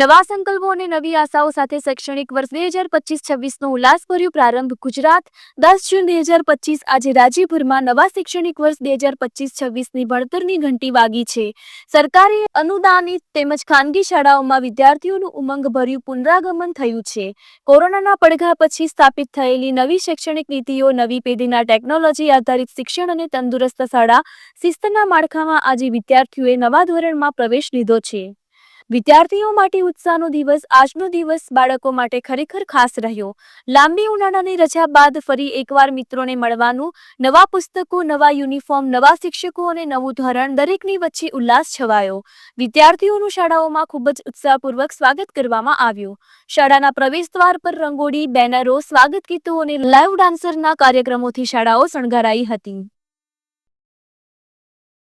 નવા સંકલ્પો અને નવી આશાઓ સાથે શૈક્ષણિક વર્ષ બે હજાર પચીસ છવ્વીસનો ઉલ્લાસભર્યું પ્રારંભ ગુજરાત. દસ જૂન બે હજાર પચીસ આજે રાજ્યભરમાં નવા શૈક્ષણિક વર્ષ બે હજાર પચીસ છવ્વીસની ભણતરની ઘંટી વાગી છે. સરકારી અનુદાનિત તેમજ ખાનગી શાળાઓમાં વિદ્યાર્થીઓનું ઉમંગભર્યું પુનરાગમન થયું છે. કોરોનાના પડઘા પછી સ્થાપિત થયેલી નવી શૈક્ષણિક નીતિઓ, નવી પેઢીના ટેકનોલોજી આધારિત શિક્ષણ અને તંદુરસ્ત શાળા, શિસ્તના માળખામાં આજે વિદ્યાર્થીઓએ નવા ધોરણમાં પ્રવેશ લીધો છે. વિદ્યાર્થીઓ માટે ઉત્સાહનો દિવસ, આજનો દિવસ બાળકો માટે ખરેખર ખાસ રહ્યો. લાંબી ઉનાળાની રજા બાદ ફરી એકવાર મિત્રોને મળવાનું, નવા પુસ્તકો, નવા યુનિફોર્મ, નવા શિક્ષકો અને નવું ધોરણ દરેકની વચ્ચે ઉલ્લાસ છવાયો. વિદ્યાર્થીઓનું શાળાઓમાં ખૂબ જ ઉત્સાહપૂર્વક સ્વાગત કરવામાં આવ્યું. શાળાના પ્રવેશ દ્વાર પર રંગોળી, બેનરો, સ્વાગત ગીતો અને લાઈવ ડાન્સરના કાર્યક્રમોથી શાળાઓ શણગારાઈ હતી.